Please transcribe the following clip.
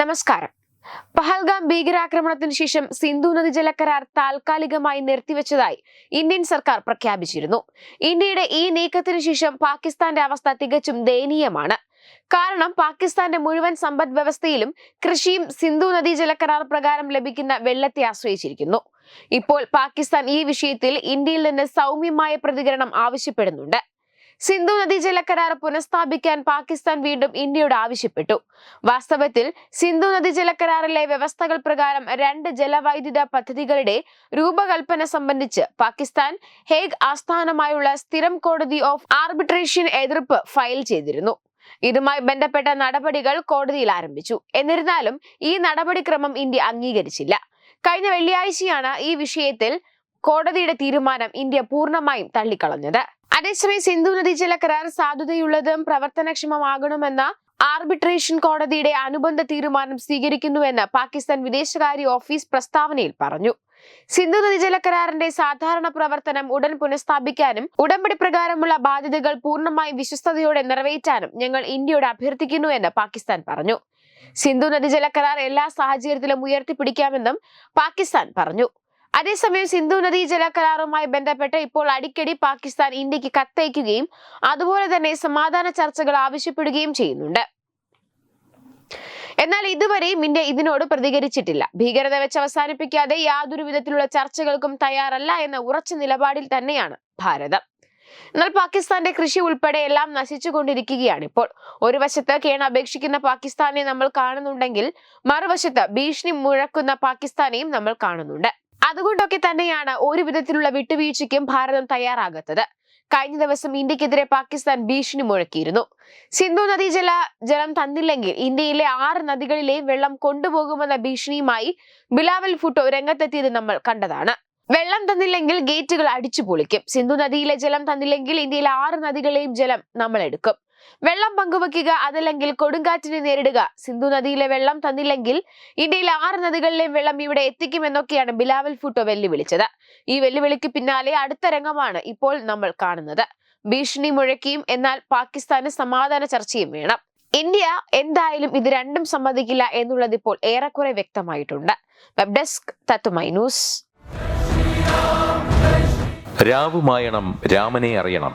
നമസ്കാരം. പഹൽഗാം ഭീകരാക്രമണത്തിന് ശേഷം സിന്ധു നദി ജലക്കരാർ താൽക്കാലികമായി നിർത്തിവെച്ചതായി ഇന്ത്യൻ സർക്കാർ പ്രഖ്യാപിച്ചിരുന്നു. ഇന്ത്യയുടെ ഈ നീക്കത്തിന് ശേഷം പാകിസ്ഥാന്റെ അവസ്ഥ തികച്ചും ദയനീയമാണ്. കാരണം പാകിസ്ഥാന്റെ മുഴുവൻ സമ്പദ് വ്യവസ്ഥയിലും കൃഷിയും സിന്ധു നദീ ജലക്കരാർ പ്രകാരം ലഭിക്കുന്ന വെള്ളത്തെ ആശ്രയിച്ചിരിക്കുന്നു. ഇപ്പോൾ പാകിസ്ഥാൻ ഈ വിഷയത്തിൽ ഇന്ത്യയിൽ നിന്ന് സൗമ്യമായ പ്രതികരണം ആവശ്യപ്പെടുന്നുണ്ട്. സിന്ധു നദീജല കരാർ പുനഃസ്ഥാപിക്കാൻ പാകിസ്ഥാൻ വീണ്ടും ഇന്ത്യയോട് ആവശ്യപ്പെട്ടു. വാസ്തവത്തിൽ സിന്ധു നദീജല കരാറിലെ വ്യവസ്ഥകൾ പ്രകാരം രണ്ട് ജലവൈദ്യുത പദ്ധതികളുടെ രൂപകൽപ്പന സംബന്ധിച്ച് പാകിസ്ഥാൻ ഹേഗ് ആസ്ഥാനമായുള്ള സ്ഥിരം കോടതി ഓഫ് ആർബിട്രേഷൻ എതിർപ്പ് ഫയൽ ചെയ്തിരുന്നു. ഇതുമായി ബന്ധപ്പെട്ട നടപടികൾ കോടതിയിൽ ആരംഭിച്ചു. എന്നിരുന്നാലും ഈ നടപടിക്രമം ഇന്ത്യ അംഗീകരിച്ചില്ല. കഴിഞ്ഞ വെള്ളിയാഴ്ചയാണ് ഈ വിഷയത്തിൽ കോടതിയുടെ തീരുമാനം ഇന്ത്യ പൂർണമായും തള്ളിക്കളഞ്ഞത്. അതേസമയം സിന്ധു നദീജല കരാർ സാധുതയുള്ളതും പ്രവർത്തനക്ഷമമാകണമെന്ന ആർബിട്രേഷൻ കോടതിയുടെ അനുബന്ധ തീരുമാനം സ്വീകരിക്കുന്നുവെന്ന് പാകിസ്ഥാൻ വിദേശകാര്യ ഓഫീസ് പ്രസ്താവനയിൽ പറഞ്ഞു. സിന്ധു നദീജല കരാറിന്റെ സാധാരണ പ്രവർത്തനം ഉടൻ പുനഃസ്ഥാപിക്കാനും ഉടമ്പടി പ്രകാരമുള്ള ബാധ്യതകൾ പൂർണമായി വിശ്വസ്തയോടെ നിറവേറ്റാനും ഞങ്ങൾ ഇന്ത്യയോട് അഭ്യർത്ഥിക്കുന്നുവെന്ന് പാകിസ്ഥാൻ പറഞ്ഞു. സിന്ധു നദീജല കരാർ എല്ലാ സാഹചര്യത്തിലും ഉയർത്തിപ്പിടിക്കാമെന്നും പാകിസ്ഥാൻ പറഞ്ഞു. അതേസമയം സിന്ധു നദീ കരാറുമായി ബന്ധപ്പെട്ട് ഇപ്പോൾ അടിക്കടി പാകിസ്ഥാൻ ഇന്ത്യയ്ക്ക് കത്തയക്കുകയും അതുപോലെ തന്നെ സമാധാന ചർച്ചകൾ ആവശ്യപ്പെടുകയും ചെയ്യുന്നുണ്ട്. എന്നാൽ ഇതുവരെയും ഇന്ത്യ ഇതിനോട് പ്രതികരിച്ചിട്ടില്ല. ഭീകരത വെച്ച് അവസാനിപ്പിക്കാതെ യാതൊരു വിധത്തിലുള്ള ചർച്ചകൾക്കും തയ്യാറല്ല എന്ന ഉറച്ച നിലപാടിൽ തന്നെയാണ് ഭാരതം. എന്നാൽ പാകിസ്ഥാന്റെ കൃഷി ഉൾപ്പെടെ എല്ലാം നശിച്ചുകൊണ്ടിരിക്കുകയാണ് ഇപ്പോൾ. ഒരു വശത്ത് കേണ അപേക്ഷിക്കുന്ന പാകിസ്ഥാനെ നമ്മൾ കാണുന്നുണ്ടെങ്കിൽ മറുവശത്ത് ഭീഷണി മുഴക്കുന്ന പാകിസ്ഥാനെയും നമ്മൾ കാണുന്നുണ്ട്. അതുകൊണ്ടൊക്കെ തന്നെയാണ് ഒരു വിധത്തിലുള്ള വിട്ടുവീഴ്ചയ്ക്കും ഭാരതം തയ്യാറാകാത്തത്. കഴിഞ്ഞ ദിവസം ഇന്ത്യക്കെതിരെ പാകിസ്ഥാൻ ഭീഷണി മുഴക്കിയിരുന്നു. സിന്ധു നദീ ജല ജലം തന്നില്ലെങ്കിൽ ഇന്ത്യയിലെ ആറ് നദികളിലെയും വെള്ളം കൊണ്ടുപോകുമെന്ന ഭീഷണിയുമായി ബിലാവൽ ഫുട്ടോ രംഗത്തെത്തിയത് നമ്മൾ കണ്ടതാണ്. വെള്ളം തന്നില്ലെങ്കിൽ ഗേറ്റുകൾ അടിച്ചു പൊളിക്കും സിന്ധു നദിയിലെ ജലം തന്നില്ലെങ്കിൽ ഇന്ത്യയിലെ ആറ് നദികളെയും ജലം നമ്മൾ എടുക്കും വെള്ളം പങ്കുവെക്കുക അതല്ലെങ്കിൽ കൊടുങ്കാറ്റിനെ നേരിടുക. സിന്ധു നദിയിലെ വെള്ളം തന്നില്ലെങ്കിൽ ഇന്ത്യയിലെ ആറ് നദികളിലെയും വെള്ളം ഇവിടെ എത്തിക്കുമെന്നൊക്കെയാണ് ബിലാവൽ ഫുട്ടോ വെല്ലുവിളിച്ചത്. ഈ വെല്ലുവിളിക്ക് പിന്നാലെ അടുത്ത രംഗമാണ് ഇപ്പോൾ നമ്മൾ കാണുന്നത്. ഭീഷണി മുഴക്കിയും എന്നാൽ പാകിസ്ഥാന് സമാധാന ചർച്ചയും വേണം. ഇന്ത്യ എന്തായാലും ഇത് രണ്ടും സമ്മതിക്കില്ല എന്നുള്ളത് ഇപ്പോൾ ഏറെക്കുറെ വ്യക്തമായിട്ടുണ്ട്. Web desk Tatwamayi news. രാവുമായണം രാമനെ അറിയണം.